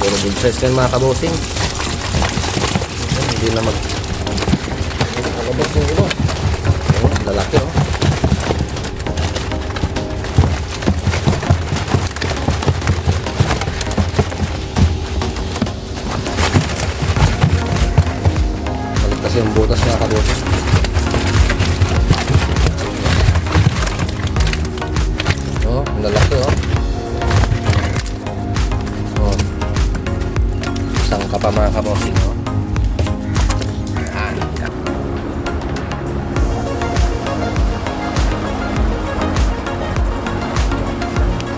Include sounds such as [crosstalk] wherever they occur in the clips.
Puro good size kayo mga kabosing. Hindi na mag... Nakabot yung ulo. Ayan, lalaki oh. Kasi yung butas mga kabosing. Pa mga kabosing oh. Yan.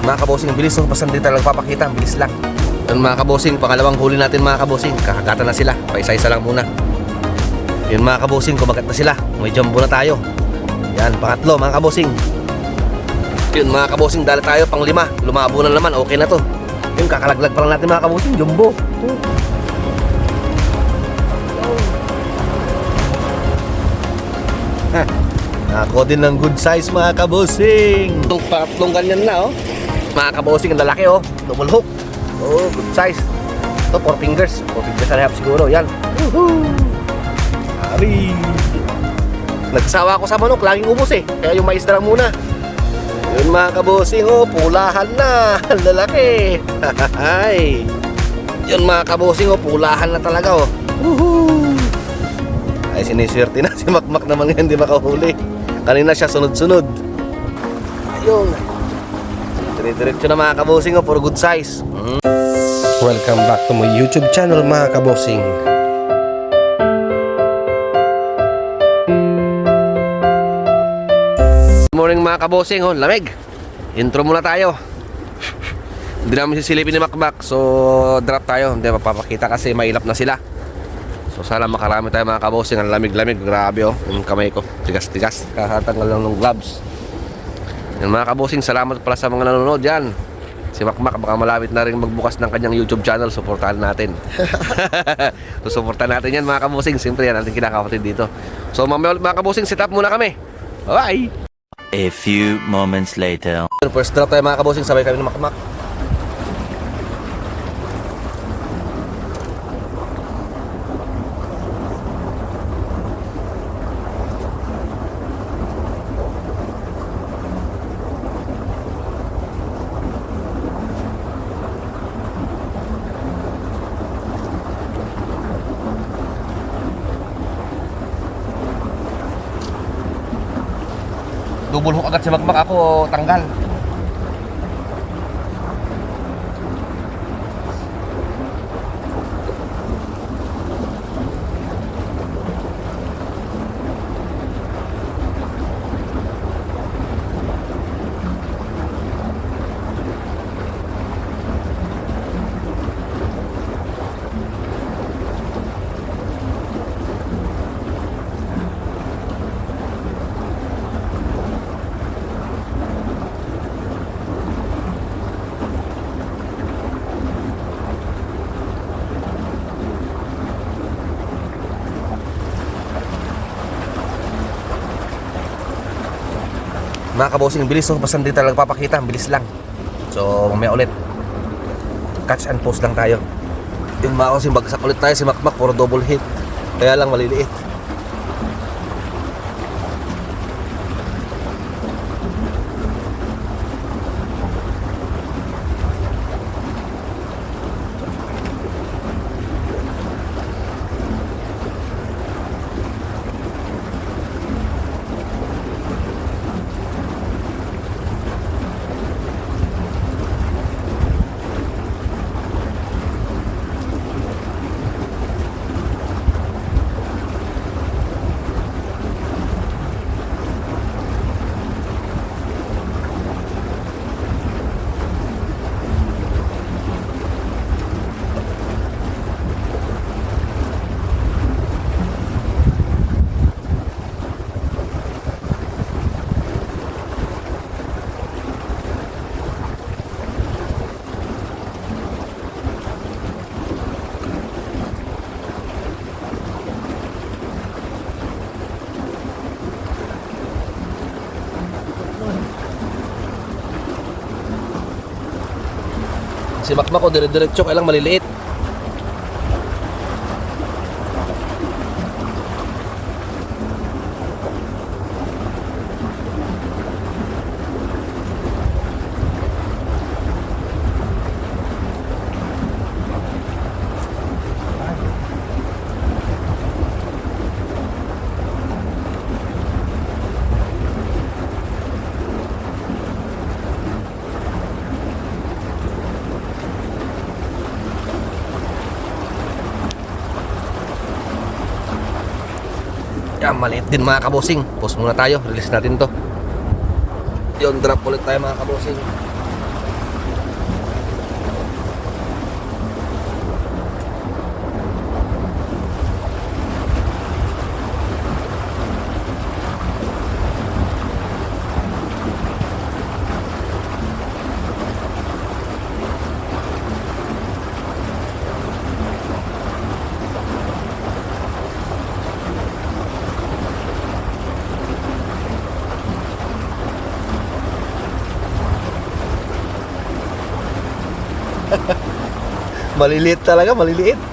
Mga kabosing, bilis oh. Basta hindi talaga papakita, bilis lang. Yun mga kabosing, pangalawang huli natin mga kabosing. Kakagatan na sila. Paisa-isa lang muna. Yun mga kabosing, kumagat na sila. May jumbo na tayo. Yan, pangatlo mga kabosing. Yun mga kabosing, dala tayo pang lima. Lumabo na naman, okay na to. Yun, kakalaglag pa lang natin mga kabosing, jumbo. [laughs] Ako din ng good size mga kabosing. Tatlong ganyan na oh. Mga kabosing, ang lalaki oh. Double hook. Oh, good size. Ito, four fingers. Four fingers and a half siguro. Yan. Woohoo! Ari! Nagsawa ako sa manok, laging ubos eh. Kaya yung mais na lang muna. Yun mga kabosing, oh, pulahan na. [laughs] Lalaki. [laughs] Ay. Yun mga kabosing, oh, pulahan na talaga, oh. Woohoo! Ay, siniswerte na [laughs] si Makmak naman ngayon, hindi makahuli. Kanina siya sunod-sunod. Ayun. Dire-diretso na mga kabosing, oh, for good size. Mm. Welcome back to my YouTube channel, mga kabosing. Good morning mga kabosing, oh, lamig. Intro muna tayo. Hindi namin sisilipin ni Makmak, so drop tayo. Hindi mapapakita kasi mailap na sila. So sana makarami tayo mga kabosing. Ang lamig-lamig, grabe oh. Yung kamay ko, tigas-tigas. Kakatanggal lang ng gloves. Yan mga kabosing, salamat pala sa mga nanonood yan. Si Makmak baka malapit na rin magbukas ng kanyang YouTube channel. Suportahan natin. [laughs] [laughs] so suportahan natin yan mga kabosing. Siyempre yan natin kinakapatid dito. So mamaya ulit mga kabosing, sit up muna kami. Bye! A few moments later. First drop tayo mga kabosing, sabay kami ng makmak. Double hook agad si Makmak ako tanggal. Mga kabosing, bilis oh. Basta hindi talaga papakita, bilis lang. So, mamaya ulit. Catch and post lang tayo. Yung mga kabosing, bagsak ulit tayo si Makmak, puro double hit. Kaya lang maliliit. Si Makmak ko, dire-diretso, kailang maliliit. Yan, maliit din mga kabosing. Pause muna tayo. Release natin to. Yun, drop ulit tayo mga kabosing. Maliliit talaga, maliliit.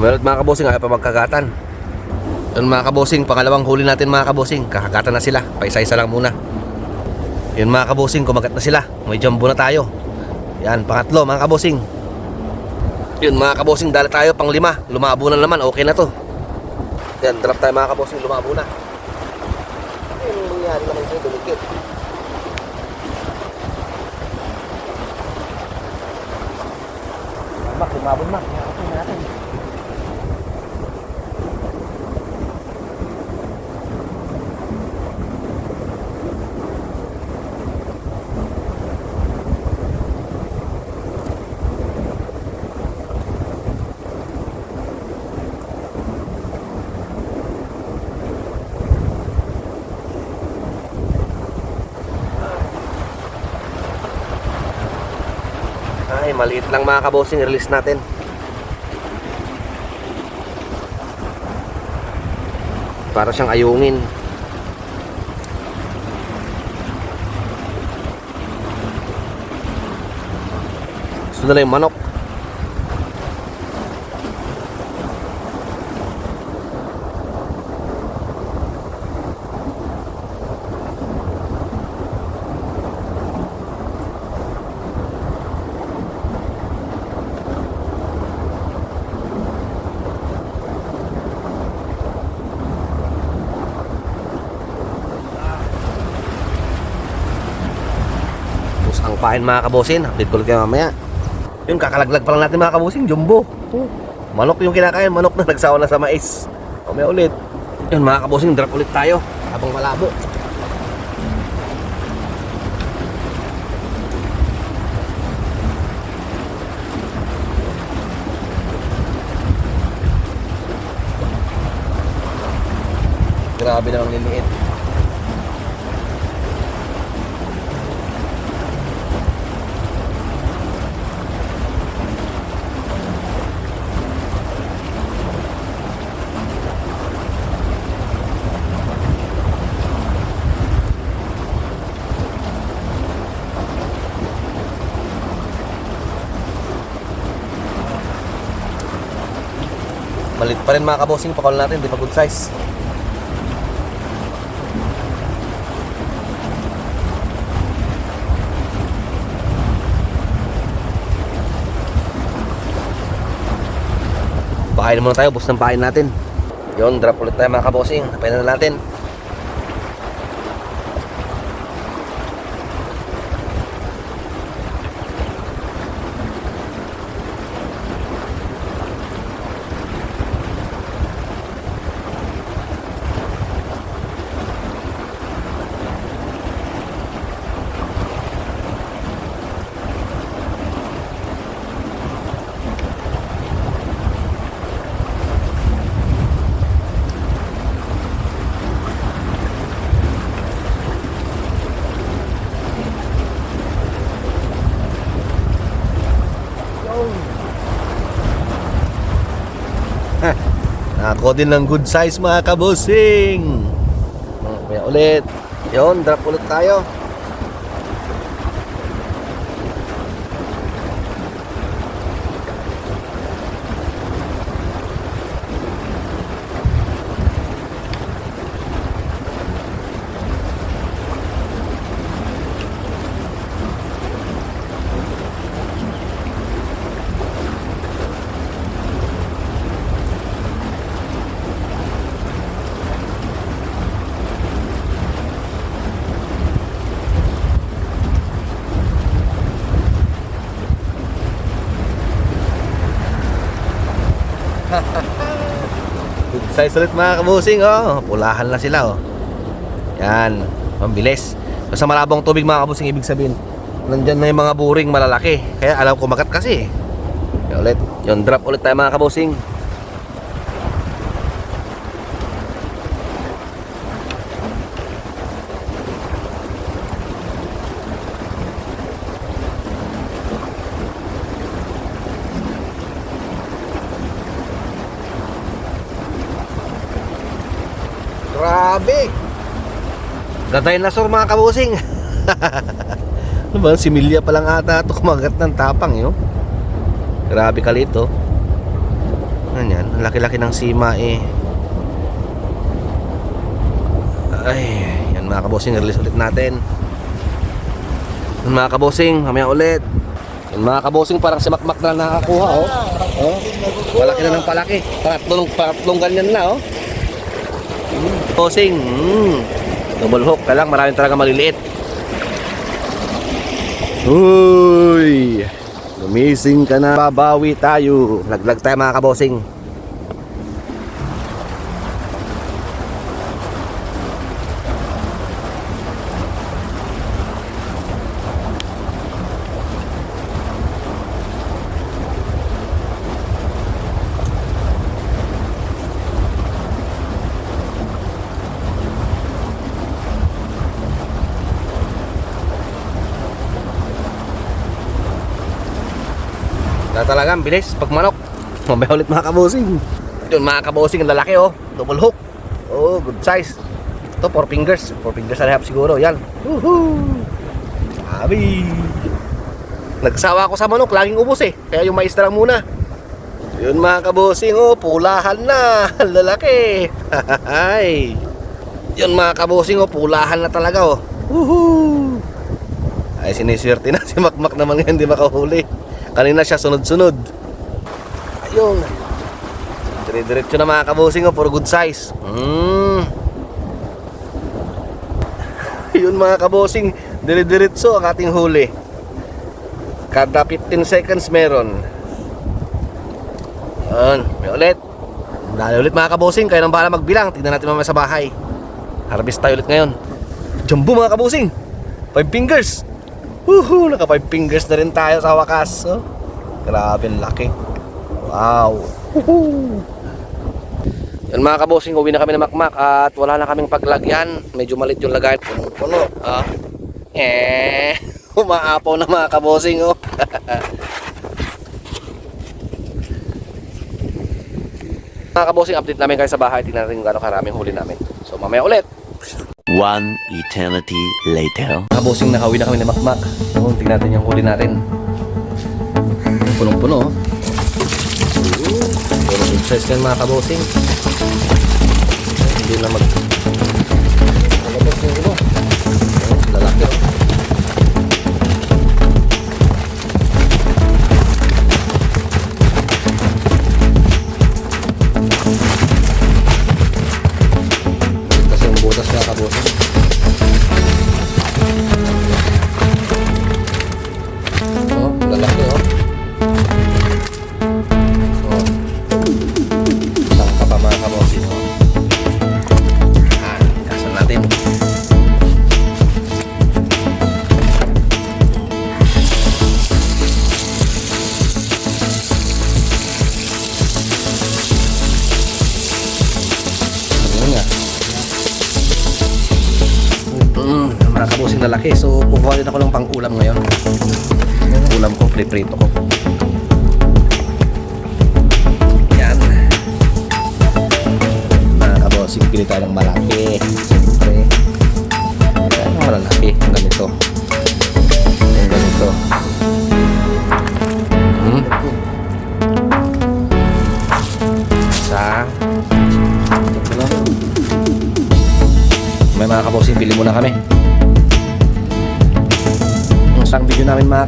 Mamelot mga kabosing, ayaw pa magkagatan. Yun mga kabosing, pangalawang huli natin mga kabosing. Kakagatan na sila, paisa-isa lang muna. Yun mga kabosing, kumagat na sila. May jumbo na tayo. Yan, pangatlo mga kabosing. Yun mga kabosing, dala tayo pang lima. Lumabo na naman, okay na to. Yan, drop tayo mga kabosing, lumabo na. Ayun, nangyari naman sa'yo, dumikit. Mak, lumabon mak. Yakapin natin. Ay, maliit lang mga kabosing, release natin. Para siyang ayungin. Gusto nila yung manok. Tapos ang pain mga kabosin, update ko ulit kayo mamaya. Yun, kakalaglag pa lang natin mga kabosing, jumbo. Oh, Manok yung kinakain, manok na [laughs] nagsawa na sa mais. Mamaya ulit. Yun mga kabosing, drop ulit tayo habang malabo. Grabe namang liliit. Malit pa rin mga kabosing, pakol natin, di pa good size. Pakain muna tayo, bus ng pain natin. Yun, drop ulit tayo mga kabosing. Napain na natin. Ako din ng good size mga kabosing. Kaya ulit. Yon, drop ulit tayo. [laughs] Good size ulit mga kabusing, oh. Pulahan na sila, oh. Yan, mabilis. Basta malabong tubig mga kabusing, ibig sabihin, nandyan na yung mga buring malalaki. Kaya alam kumagat kasi. Kaya ulit, yung drop ulit tayo mga kabusing. Grabe! The dinosaur mga kabusing. ano ba? Si Milya pa lang ata ito kumagat ng tapang yun. Grabe ka lito. Ano yan? Laki-laki ng sima eh. Ay, yan mga kabusing. Release ulit natin. Yan mga kabusing. Mamaya ulit. Yan mga kabusing parang si Makmak na nakakuha oh. oh. Palaki na ng palaki. Paratlong, paratlong ganyan na oh. Posing. Mm. Double hook. Kailang maraming talaga maliliit. Uy! Lumising ka na. Babawi tayo. Laglag tayo mga kabosing. Na talaga, ang bilis. Pag manok. Mamaya ulit mga kabosing. Yun mga kabosing, ang lalaki oh. Double hook. Oh, good size. Ito, four fingers. Four fingers and a half siguro. Yan. Woohoo! Sabi. Nagsawa ako sa manok. Laging ubos eh. Kaya yung mais lang muna. Yun mga kabosing oh. Pulahan na. [laughs] Lalaki. Hay. Yun mga kabosing oh. Pulahan na talaga oh. Woohoo! Ay, siniswerte na [laughs] si Makmak naman ngayon hindi makahuli. Kanina siya sunod-sunod. Ayun. Dire-diretso na mga kabusing oh, puro good size. Mm. [laughs] Yun mga kabusing, dire-diretso ang ating huli. Kada 15 seconds meron. Ayun, may ulit. Dali ulit mga kabusing, kayo nang bahala magbilang. Tignan natin mamaya sa bahay. Harvest tayo ulit ngayon. Jumbo mga kabusing. Five fingers. Woohoo! Naka five fingers na rin tayo sa wakas. Oh. Grabe laki. Wow. Woohoo! Yan mga kabosing, uwi na kami na makmak at wala na kaming paglagyan. Medyo malit yung lagay. Puno-puno. Ah. Eh, [laughs] umaapaw na mga kabosing. Oh. [laughs] mga kabosing, update namin kayo sa bahay. Tingnan natin kung gaano karaming huli namin. So mamaya ulit. One eternity later. Kabosing nakauwi na kami ni Makmak. So, tingnan natin yung huli natin. Punong-puno. oh. Puro good size yan mga kabosing. Hindi na mag...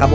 Ang